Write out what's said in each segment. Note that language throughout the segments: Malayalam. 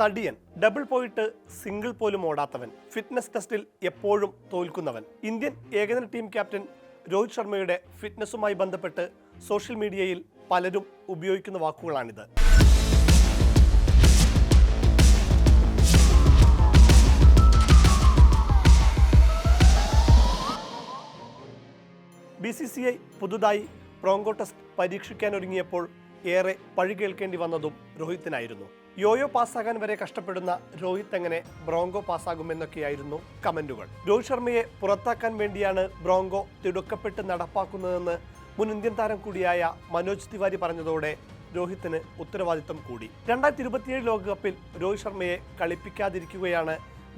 തടിയൻ ഡബിൾ പോയിട്ട് സിംഗിൾ പോലും ഓടാത്തവൻ ഫിറ്റ്നസ് ടെസ്റ്റിൽ എപ്പോഴും തോൽക്കുന്നവൻ. ഇന്ത്യൻ ഏകദിന ടീം ക്യാപ്റ്റൻ രോഹിത് ശർമ്മയുടെ ഫിറ്റ്നസ്സുമായി ബന്ധപ്പെട്ട് സോഷ്യൽ മീഡിയയിൽ പലരും ഉപയോഗിക്കുന്ന വാക്കുകളാണിത്. ബി സി സി ഐ പുതുതായി പ്രോങ്കോ ടെസ്റ്റ് പരീക്ഷിക്കാനൊരുങ്ങിയപ്പോൾ ഏറെ പഴി കേൾക്കേണ്ടി വന്നതും രോഹിത്തിനായിരുന്നു. യോയോ പാസ്സാകാൻ വരെ കഷ്ടപ്പെടുന്ന രോഹിത് എങ്ങനെ ബ്രോങ്കോ പാസ്സാകുമെന്നൊക്കെയായിരുന്നു കമന്റുകൾ. രോഹിത് ശർമ്മയെ പുറത്താക്കാൻ വേണ്ടിയാണ് ബ്രോങ്കോ തിടുക്കപ്പെട്ട് നടപ്പാക്കുന്നതെന്ന് മുൻ ഇന്ത്യൻ താരം കൂടിയായ മനോജ് തിവാരി പറഞ്ഞതോടെ രോഹിത്തിന് ഉത്തരവാദിത്തം കൂടി. രണ്ടായിരത്തി ഇരുപത്തിയേഴ് ലോകകപ്പിൽ രോഹിത് ശർമ്മയെ കളിപ്പിക്കാതിരിക്കുകയാണ്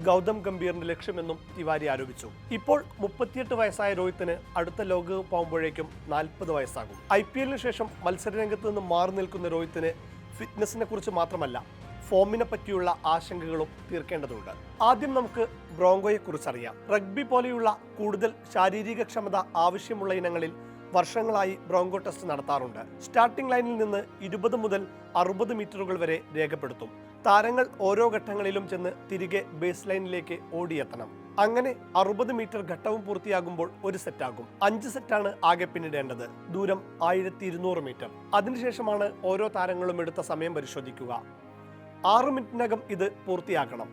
ഗൗതം ഗംഭീറിന്റെ ലക്ഷ്യമെന്നും തിവാരി ആരോപിച്ചു. ഇപ്പോൾ മുപ്പത്തിയെട്ട് വയസ്സായ രോഹിത്തിന് അടുത്ത ലോകകപ്പ് ആകുമ്പോഴേക്കും നാൽപ്പത് വയസ്സാകും. ഐ പി എല്ലിന് ശേഷം മത്സരരംഗത്ത് നിന്ന് മാറി നിൽക്കുന്ന രോഹിത്തിന് ഫിറ്റ്നസിനെ കുറിച്ച് മാത്രമല്ല ഫോമിനെ പറ്റിയുള്ള ആശങ്കകളും തീർക്കേണ്ടതുണ്ട്. ആദ്യം നമുക്ക് ബ്രോങ്കോയെ കുറിച്ചറിയാം റഗ്ബി പോലെയുള്ള കൂടുതൽ ശാരീരിക ക്ഷമത ആവശ്യമുള്ള ഇനങ്ങളിൽ വർഷങ്ങളായി ബ്രോങ്കോ ടെസ്റ്റ് നടത്താറുണ്ട്. സ്റ്റാർട്ടിംഗ് ലൈനിൽ നിന്ന് ഇരുപത് മുതൽ അറുപത് മീറ്ററുകൾ വരെ രേഖപ്പെടുത്തും. താരങ്ങൾ ഓരോ ഘട്ടങ്ങളിലും ചെന്ന് തിരികെ ബേസ് ലൈനിലേക്ക് ഓടിയെത്തണം. അങ്ങനെ അറുപത് മീറ്റർ ഘട്ടവും പൂർത്തിയാകുമ്പോൾ ഒരു സെറ്റാകും. അഞ്ച് സെറ്റാണ് ആകെ പിന്നിടേണ്ടത്. ദൂരം ആയിരത്തി ഇരുന്നൂറ് മീറ്റർ. അതിനുശേഷമാണ് ഓരോ താരങ്ങളും എടുത്ത സമയം പരിശോധിക്കുക. ആറ് മിനിറ്റിനകം ഇത് പൂർത്തിയാക്കണം.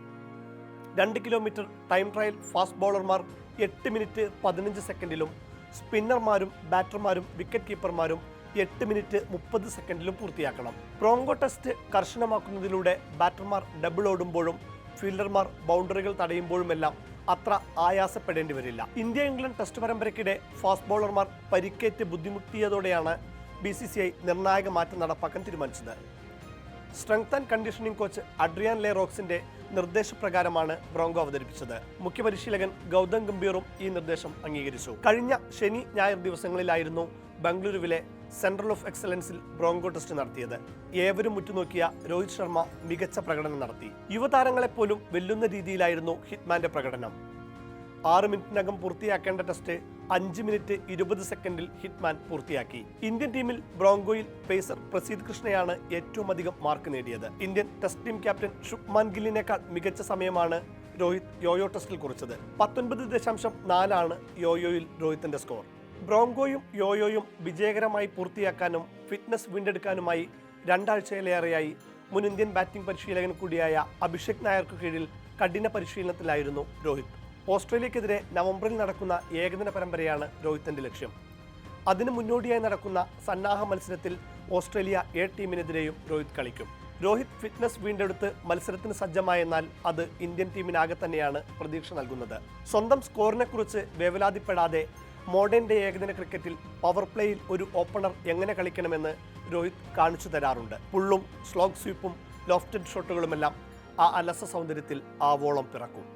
രണ്ട് കിലോമീറ്റർ ടൈം ട്രയൽ ഫാസ്റ്റ് ബോളർമാർ എട്ട് മിനിറ്റ് പതിനഞ്ച് സെക്കൻഡിലും സ്പിന്നർമാരും ബാറ്റർമാരും വിക്കറ്റ് കീപ്പർമാരും എട്ട് മിനിറ്റ് മുപ്പത് സെക്കൻഡിലും പൂർത്തിയാക്കണം. പ്രോങ്കോ ടെസ്റ്റ് കർശനമാക്കുന്നതിലൂടെ ബാറ്റർമാർ ഡബിൾ ഓടുമ്പോഴും ഫീൽഡർമാർ ബൗണ്ടറികൾ തടയുമ്പോഴുമെല്ലാം അത്ര ആയാസപ്പെടേണ്ടി വരില്ല. ഇന്ത്യ ഇംഗ്ലണ്ട് ടെസ്റ്റ് പരമ്പരയ്ക്കിടെ ഫാസ്റ്റ് ബോളർമാർ പരിക്കേറ്റ് ബുദ്ധിമുട്ടിയതോടെയാണ് ബി സി സി ഐ നിർണായക മാറ്റം നടപ്പാക്കാൻ തീരുമാനിച്ചത്. Strength and conditioning coach Adrian Le റോക്സിന്റെ നിർദ്ദേശപ്രകാരമാണ് ബ്രോങ്കോ അവതരിപ്പിച്ചത്. മുഖ്യപരിശീലകൻ ഗൗതം ഗംഭീറും ഈ നിർദ്ദേശം അംഗീകരിച്ചു. കഴിഞ്ഞ ശനി ഞായർ ദിവസങ്ങളിലായിരുന്നു ബംഗളൂരുവിലെ സെൻട്രൽ ഓഫ് എക്സലൻസിൽ ബ്രോങ്കോ ടെസ്റ്റ് നടത്തിയത്. ഏവരും ഉറ്റുനോക്കിയ രോഹിത് ശർമ്മ മികച്ച പ്രകടനം നടത്തി. യുവതാരങ്ങളെപ്പോലും വെല്ലുന്ന രീതിയിലായിരുന്നു ഹിറ്റ്മാന്റെ പ്രകടനം. ആറ് മിനിറ്റിനകം പൂർത്തിയാക്കേണ്ട ടെസ്റ്റ് അഞ്ച് മിനിറ്റ് ഇരുപത് സെക്കൻഡിൽ ഹിറ്റ്മാൻ പൂർത്തിയാക്കി. ഇന്ത്യൻ ടീമിൽ ബ്രോങ്കോയിൽ പേസർ പ്രസീദ് കൃഷ്ണയാണ് ഏറ്റവും അധികം മാർക്ക് നേടിയത്. Indian test team captain Shubman ഗില്ലിനേക്കാൾ മികച്ച സമയമാണ് രോഹിത് യോയോ ടെസ്റ്റിൽ കുറിച്ചത്. പത്തൊൻപത് ദശാംശം നാലാണ് യോയോയിൽ രോഹിത്തിന്റെ സ്കോർ. ബ്രോങ്കോയും യോയോയും വിജയകരമായി പൂർത്തിയാക്കാനും ഫിറ്റ്നസ് വീണ്ടെടുക്കാനുമായി രണ്ടാഴ്ചയിലേറെയായി മുൻ ഇന്ത്യൻ ബാറ്റിംഗ് പരിശീലകൻ കൂടിയായ അഭിഷേക് നായർക്ക് കീഴിൽ കഠിന പരിശീലനത്തിലായിരുന്നു രോഹിത്. ഓസ്ട്രേലിയക്കെതിരെ നവംബറിൽ നടക്കുന്ന ഏകദിന പരമ്പരയാണ് രോഹിത്തിന്റെ ലക്ഷ്യം. അതിനു മുന്നോടിയായി നടക്കുന്ന സന്നാഹ മത്സരത്തിൽ ഓസ്ട്രേലിയ എ ടീമിനെതിരെയും രോഹിത് കളിക്കും. രോഹിത് ഫിറ്റ്നസ് വീണ്ടെടുത്ത് മത്സരത്തിന് സജ്ജമായെന്നാൽ അത് ഇന്ത്യൻ ടീമിനാകെ തന്നെയാണ് പ്രതീക്ഷ നൽകുന്നത്. സ്വന്തം സ്കോറിനെക്കുറിച്ച് വേവലാതിപ്പെടാതെ മോഡേൺ ഏകദിന ക്രിക്കറ്റിൽ പവർ പ്ലേയിൽ ഒരു ഓപ്പണർ എങ്ങനെ കളിക്കണമെന്ന് രോഹിത് കാണിച്ചു തരാറുണ്ട്. പുള്ളും സ്ലോഗ് സ്വീപ്പും ലോഫ്റ്റഡ് ഷോട്ടുകളുമെല്ലാം ആ അലസ സൗന്ദര്യത്തിൽ ആവോളം പിറക്കും.